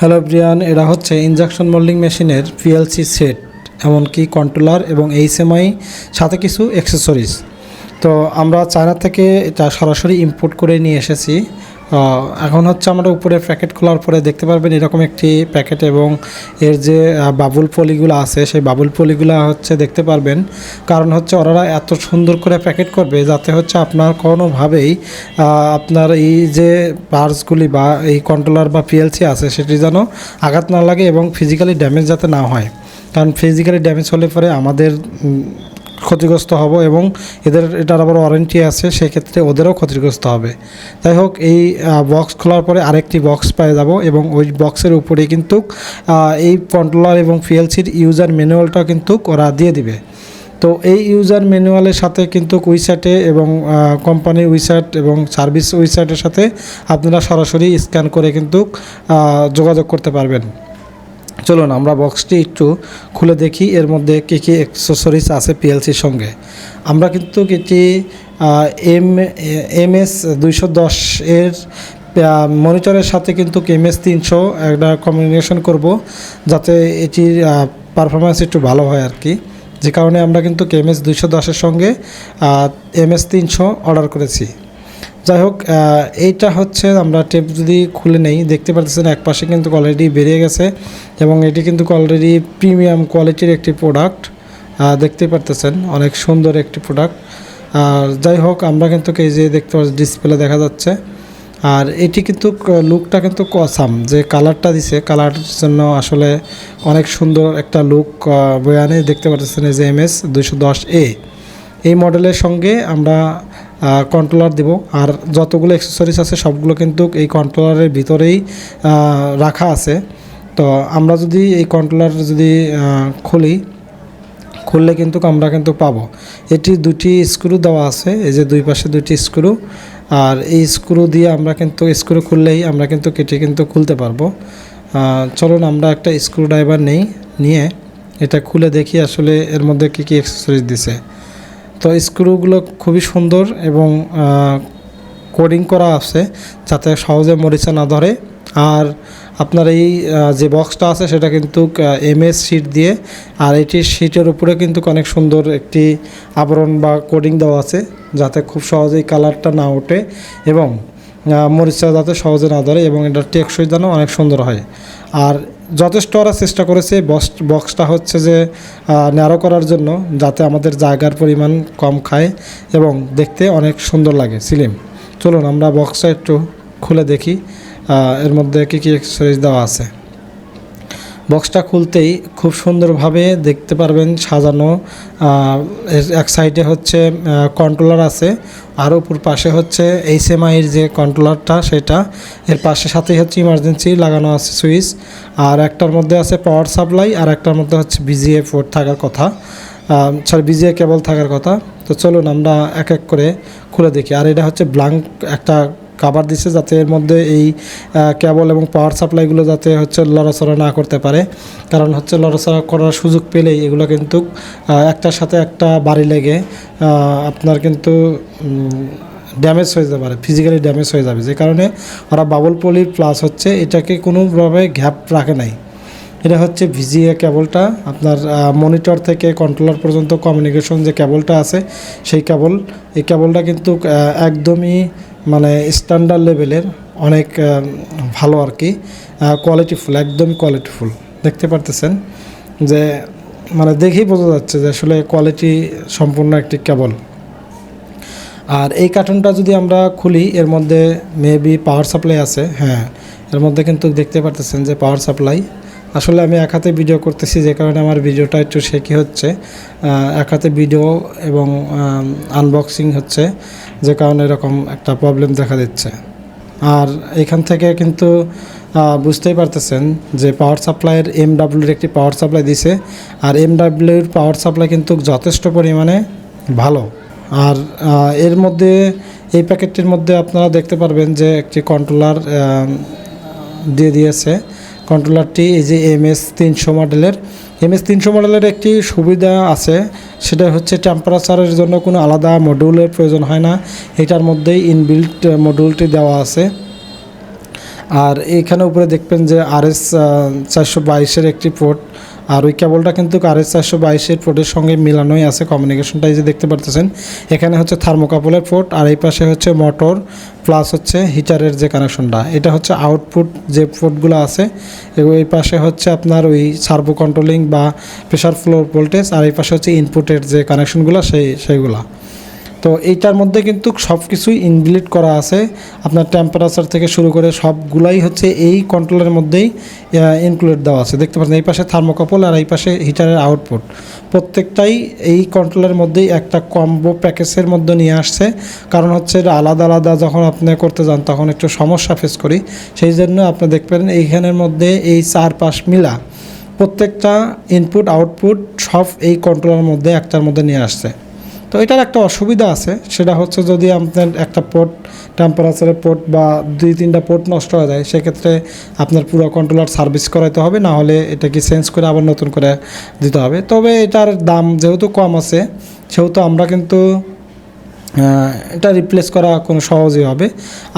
Hello Brian, এরা হচ্ছে injection moulding মেশিনের পিএলসি সেট এমনকি কন্ট্রোলার এবং এইচএমআই সাথে কিছু অ্যাক্সেসরিজ তো আমরা চায়না থেকে এটা সরাসরি ইম্পোর্ট করে নিয়ে এসেছি। এখন হচ্ছে আমরা উপরে প্যাকেট খোলার পরে দেখতে পারবেন এরকম একটি প্যাকেট এবং এর যে বাবুল পলিগুলো আছে, সেই বাবুল পলিগুলো হচ্ছে দেখতে পারবেন। কারণ হচ্ছে ওরা এত সুন্দর করে প্যাকেট করবে যাতে হচ্ছে আপনার কোনোভাবেই আপনার এই যে পার্সগুলি বা এই কন্ট্রোলার বা পিএলসি আছে, সেটি যেন আঘাত না লাগে এবং ফিজিক্যালি ড্যামেজ যাতে না হয়। কারণ ফিজিক্যালি ড্যামেজ হলে পরে আমাদের ক্ষতিগ্রস্ত হব এবং এদের, এটার আবার ওয়ারেন্টি আছে, সেক্ষেত্রে ওদেরও ক্ষতিগ্রস্ত হবে। যাই হোক, এই বক্স খোলার পরে আরেকটি বক্স পেয়ে যাব এবং ওই বক্সের উপরে কিন্তু এই কন্ট্রোলার এবং পিএলসির ইউজার ম্যানুয়ালটা কিন্তু ওরা দিয়ে দিবে। তো এই ইউজার ম্যানুয়ালের সাথে কিন্তু উইসাইটে এবং কোম্পানির উইসাইট এবং সার্ভিস উইসাইটের সাথে আপনারা সরাসরি স্ক্যান করে কিন্তু যোগাযোগ করতে পারবেন। চলুন, আমরা বক্সটি একটু খুলে দেখি, এর মধ্যে কী কী অ্যাক্সেসরিজ আছে পিএলসির সঙ্গে। আমরা কিন্তু এটি এম এম এস দুইশো দশ এর মনিটরের সাথে কিন্তু এম এস তিনশো একটা কমিউনিকেশন করব, যাতে এটির পারফরমেন্স একটু ভালো হয় আর কি। যে কারণে আমরা কিন্তু এম এস দুইশো দশের সঙ্গে এম এস তিনশো অর্ডার করেছি। যাই হোক এইটা হচ্ছে আমরা টেপ যদি খুলে নেই, দেখতে পাচ্ছেন এক পাশে কিন্তু অলরেডি বেরিয়ে গেছে এবং এটি কিন্তু অলরেডি প্রিমিয়াম কোয়ালিটির একটি প্রোডাক্ট দেখতে পারতেছেন অনেক সুন্দর একটি প্রোডাক্ট আর যাই হোক, আমরা কিন্তু এই যে দেখতে পাচ্ছি ডিসপ্লে দেখা যাচ্ছে। আর এটি কিন্তু লুকটা কিন্তু কসাম যে কালারটা দিছে কালারের জন্য আসলে অনেক সুন্দর একটা লুক বয়ানে দেখতে পাচ্ছেন এই যে এম এস দুইশো দশ এ এই মডেলের সঙ্গে আমরা কন্ট্রোলার দেব। আর যতগুলো অ্যাক্সেসরিজ আছে, সবগুলো কিন্তু এই কন্ট্রোলারের ভিতরেই রাখা আছে। তো আমরা যদি এই কন্ট্রোলার যদি খুলি, খুললে কিন্তু আমরা কিন্তু পাবো। এটি দুটি স্ক্রু দেওয়া আছে, এই যে দুই পাশে দুটি স্ক্রু আর এই স্ক্রু দিয়ে আমরা কিন্তু স্ক্রু খুললেই আমরা কিন্তু কেটে কিন্তু খুলতে পারব। চলুন আমরা একটা স্ক্রু ড্রাইভার নেই, নিয়ে এটা খুলে দেখি আসলে এর মধ্যে কী কী অ্যাক্সেসরিজ দিছে। তো স্ক্রুগুলো খুবই সুন্দর এবং কোডিং করা আছে যাতে সহজে মরিচা না ধরে। আর আপনার এই যে বক্সটা আছে সেটা কিন্তু এম এস শিট দিয়ে, আর এটির শিটের উপরে কিন্তু অনেক সুন্দর একটি আবরণ বা কোডিং দেওয়া আছে যাতে খুব সহজেই কালারটা না ওঠে এবং মরিচা যাতে সহজে না ধরে এবং এটার টেকসই যেন অনেক সুন্দর হয়। আর যথেষ্ট ওরা চেষ্টা করেছে বক্স বক্সটা হচ্ছে যে ন্যারো করার জন্য যাতে আমাদের জায়গার পরিমাণ কম খায় এবং দেখতে অনেক সুন্দর লাগে, সিলিম। চলুন আমরা বক্সটা একটু খুলে দেখি এর মধ্যে কী কী এক্সারসাইজ দেওয়া আছে। বক্সটা খুলতেই খুব সুন্দরভাবে দেখতে পারবেন সাজানো। এক সাইডে হচ্ছে কন্ট্রোলার আছে, আর উপর পাশে হচ্ছে এইচএমআইয়ের যে কন্ট্রোলারটা সেটা। এর পাশে সাথেই হচ্ছে ইমার্জেন্সি লাগানো আছে সুইচ আর একটার মধ্যে আছে পাওয়ার সাপ্লাই আর একটার মধ্যে হচ্ছে বিজিএ পোর্ট থাকার কথা। সরি বিজিএ কেবল থাকার কথা। তো চলুন আমরা এক এক করে খুলে দেখি। আর এটা হচ্ছে ব্লাঙ্ক একটা কাভার দিচ্ছে যাতে এর মধ্যে এই কেবল এবং পাওয়ার সাপ্লাইগুলো যাতে হচ্ছে লড়াচড়া না করতে পারে। কারণ হচ্ছে লড়াচড়া করার সুযোগ পেলেই এগুলো কিন্তু একটার সাথে একটা বাড়ি লেগে আপনার কিন্তু ড্যামেজ হয়ে যেতে পারে ফিজিক্যালি ড্যামেজ হয়ে যাবে। যে কারণে ওরা বাবল পলি প্লাস হচ্ছে এটাকে কোনোভাবে গ্যাপ রাখে নাই। এটা হচ্ছে ভিজিএ কেবলটা আপনার মনিটর থেকে কন্ট্রোলার পর্যন্ত কমিউনিকেশন যে কেবলটা আছে, সেই কেবল এই কেবলটা কিন্তু একদমই মানে স্ট্যান্ডার্ড লেভেলের অনেক ভালো আর কি কোয়ালিটিফুল একদমই কোয়ালিটিফুল দেখতে পারতেছেন যে মানে দেখেই বোঝা যাচ্ছে যে আসলে কোয়ালিটি সম্পূর্ণ একটি কেবল আর এই কার্টুনটা যদি আমরা খুলি, এর মধ্যে মেবি পাওয়ার সাপ্লাই আছে হ্যাঁ এর মধ্যে কিন্তু দেখতে পারতেছেন যে পাওয়ার সাপ্লাই আসলে আমি এক হাতে ভিডিও করতেছি, যে কারণে আমার ভিডিওটা একটু শেখি হচ্ছে। এক হাতে ভিডিও এবং আনবক্সিং হচ্ছে, যে কারণে এরকম একটা প্রবলেম দেখা দিচ্ছে। আর এখান থেকে কিন্তু বুঝতেই পারতেছেন যে পাওয়ার সাপ্লাইয়ের এম ডাব্লিউর একটি পাওয়ার সাপ্লাই দিছে। আর এম ডাব্লিউর পাওয়ার সাপ্লাই কিন্তু যথেষ্ট পরিমাণে ভালো। আর এর মধ্যে, এই প্যাকেটটির মধ্যে আপনারা দেখতে পারবেন যে একটি কন্ট্রোলার দিয়ে দিয়েছে। কন্ট্রোলারটি এই যে এম এস তিনশো মডেলের। এম এস তিনশো মডেলের একটি সুবিধা আছে, সেটা হচ্ছে টেম্পারেচারের জন্য কোনো আলাদা মডিউলের প্রয়োজন হয় না। এটার মধ্যেই ইনবিল্ট মডিউলটি দেওয়া আছে। আর এইখানে উপরে দেখবেন যে আর এস চারশো বাইশের একটি পোর্ট আর ওই কেবলটা কিন্তু আর এস চারশো বাইশের পোর্টের সঙ্গে মিলানোই আছে। কমিউনিকেশনটা এই যে দেখতে পারতেছেন, এখানে হচ্ছে থার্মোকাপলের পোর্ট আর এই পাশে হচ্ছে মোটর প্লাস হচ্ছে হিটারের যে কানেকশনটা এটা হচ্ছে আউটপুট যে পোর্টগুলো আছে এবং এই পাশে হচ্ছে আপনার ওই সার্ভো কন্ট্রোলিং বা প্রেশার ফ্লোর ভোল্টেজ আর এই পাশে হচ্ছে ইনপুটের যে কানেকশনগুলো সেই, সেইগুলা। তো এইটার মধ্যে কিন্তু সব কিছুই ইনবিলিট করা আছে। আপনার টেম্পারেচার থেকে শুরু করে সবগুলাই হচ্ছে এই কন্ট্রোলের মধ্যেই ইনক্লুড দেওয়া আছে। দেখতে পাচ্ছেন, এই পাশে থার্মোকাপল আর এই পাশে হিটারের আউটপুট প্রত্যেকটাই এই কন্ট্রোলের মধ্যেই একটা কম্বো প্যাকেজের মধ্যে নিয়ে আসছে। কারণ হচ্ছে আলাদা আলাদা যখন আপনি করতে যান, তখন একটু সমস্যা ফেস করি। সেই জন্য আপনি দেখতে পারেন, এইখানের মধ্যে এই চার পাশ মিলা। প্রত্যেকটা ইনপুট আউটপুট সব এই কন্ট্রোলের মধ্যে একটার মধ্যে নিয়ে আসছে। তো এটার একটা অসুবিধা আছে। সেটা হচ্ছে যদি আপনার একটা পোর্ট টেম্পারেচারের পোর্ট বা দুই, তিনটা পোর্ট নষ্ট হয়ে যায়, সেক্ষেত্রে আপনার পুরো কন্ট্রোলার সার্ভিস করাইতে হবে, না হলে এটাকে চেঞ্জ করে আবার নতুন করে দিতে হবে। তবে এটার দাম যেহেতু কম আছে, সেহেতু আমরা কিন্তু এটা রিপ্লেস করা কোনো সহজই হবে।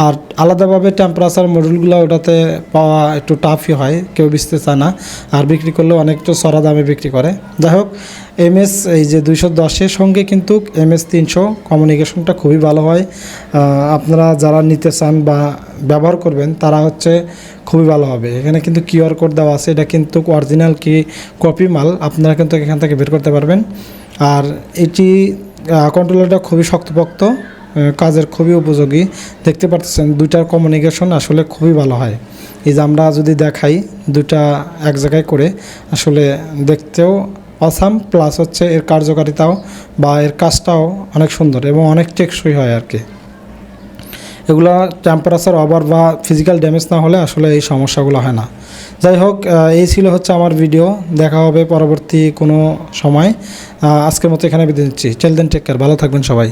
আর আলাদাভাবে টেম্পারেচার মডেলগুলো ওটাতে পাওয়া একটু টাফই হয়, কেউ বেচতে চায় না। আর বিক্রি করলেও অনেকটা চড়া দামে বিক্রি করে। যাই হোক এমএস এই যে দুইশো দশের সঙ্গে কিন্তু এমএস তিনশো কমিউনিকেশনটা খুবই ভালো হয়। আপনারা যারা নিতে চান বা ব্যবহার করবেন, তারা হচ্ছে খুবই ভালো হবে। এখানে কিন্তু কিউআর কোড দেওয়া আছে। এটা কিন্তু অরিজিনাল কি কপি মাল, আপনারা কিন্তু এখান থেকে বের করতে পারবেন। আর এটি কন্ট্রোলারটা খুবই শক্তপোক্ত কাজের খুবই উপযোগী। দেখতে পাচ্ছেন দুইটার কমিউনিকেশন আসলে খুবই ভালো হয়। এই যে আমরা যদি দেখাই দুইটা এক জায়গায় করে, আসলে দেখতেও অসাম প্লাস হচ্ছে এর কার্যকারিতাও বা এর কাজটাও অনেক সুন্দর এবং অনেক টেকসই হয় আর কি। এগুলো টেম্পারেচার ওভার বা ফিজিক্যাল ড্যামেজ না হলে আসলে এই সমস্যাগুলো হয় না। যাই হোক এই ছিল হচ্ছে আমার ভিডিও দেখা হবে পরবর্তী কোনো সময়। আজকের মতো এখানে বিদায় নিচ্ছি। চেলদেন টেক কেয়ার ভালো থাকবেন সবাই।